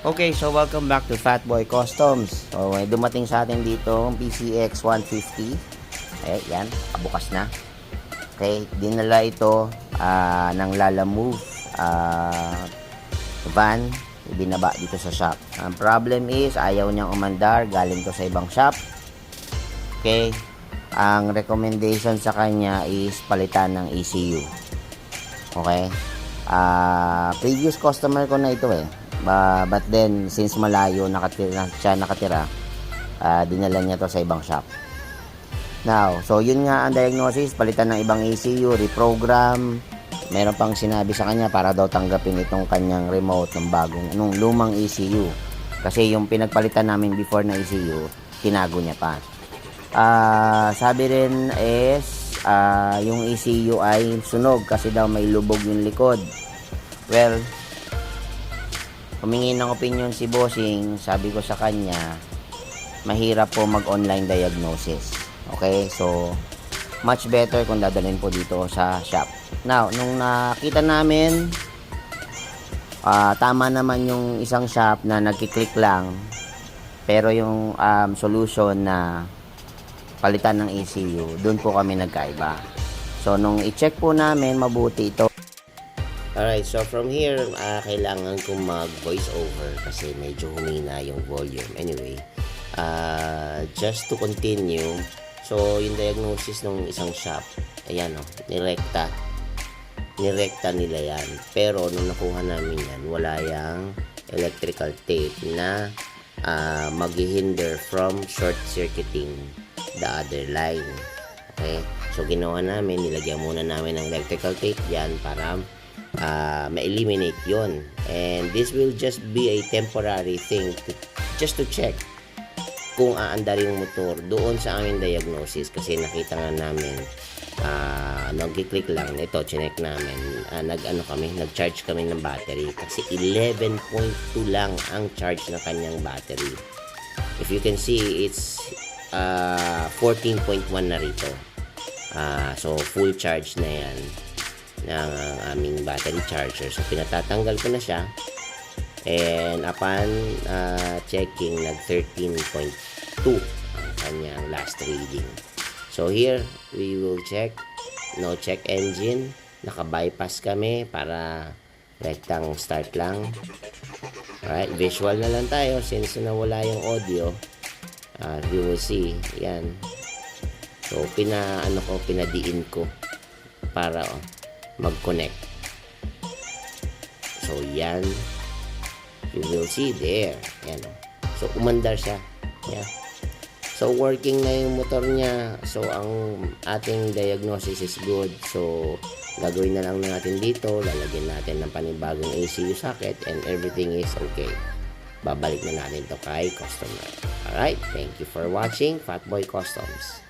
Okay, so welcome back to Fatboy Customs. So, may dumating sa atin dito ang PCX 150. Eh, yan, pabukas na. Okay, dinala ito ah, ng Lala Move ah, van, ibinaba dito sa shop. Ang problem is, ayaw niyang umandar, galing to sa ibang shop. Okay, ang recommendation sa kanya is palitan ng ECU. Okay, ah previous customer ko na ito eh. Ba, but then, since malayo nakatira, siya nakatira, ah, dinala niya to sa ibang shop. Now, so yun nga ang diagnosis, palitan ng ibang ECU, reprogram. Meron pang sinabi sa kanya para daw tanggapin itong kanyang remote ng bagong, nung lumang ECU. Kasi yung pinagpalitan namin before na ECU, tinago niya pa. Ah, sabi rin is ah, yung ECU ay sunog kasi daw may lubog yung likod. Well, humingi ng opinion si Bossing, sabi ko sa kanya, mahirap po mag-online diagnosis. Okay, so much better kung dadalhin po dito sa shop. Now, nung nakita namin, ah, tama naman yung isang shop na nagkiklik lang, pero yung um, solution na palitan ng ECU, doon po kami nagkaiba. So, nung i-check po namin, mabuti ito. Alright, so from here, ah, kailangan kong mag-voice over kasi medyo humina yung volume. Anyway, ah, just to continue, so yung diagnosis ng isang shop, ayan o, nirekta. Nirekta nila yan. Pero nung nakuha namin yan, wala yung electrical tape na ah, maghihinder from short-circuiting the other line. Okay? So, ginawa namin, nilagyan muna namin ng electrical tape dyan para uh, ma-eliminate yon And this will just be a temporary thing to, just to check kung aandar yung motor doon sa aming diagnosis. Kasi nakita nga namin uh, nag-click lang ito chinek namin uh, nag ano kami nag-charge kami ng battery. Kasi 11.2 lang ang charge ng kanyang battery. If you can see it's uh, 14.1 na rito. Ah, so full charge na yan ng aming battery charger. So pinatatanggal ko na siya. And upon ah, checking, nag 13.2 ang kanyang last reading. So here, we will check. No check engine. Naka-bypass kami para rektang start lang. Alright, visual na lang tayo since nawala yung audio. Uh, you will see, yan. So, pina, ano ko, pinadiin ko para oh, mag-connect. So, yan. You will see there. Yan. So, umandar siya. Yeah. So, working na yung motor niya. So, ang ating diagnosis is good. So, gagawin na lang natin dito. Lalagyan natin ng panibagong ACU socket and everything is okay. Babalik na natin to kay customer. Alright, thank you for watching Fatboy Customs.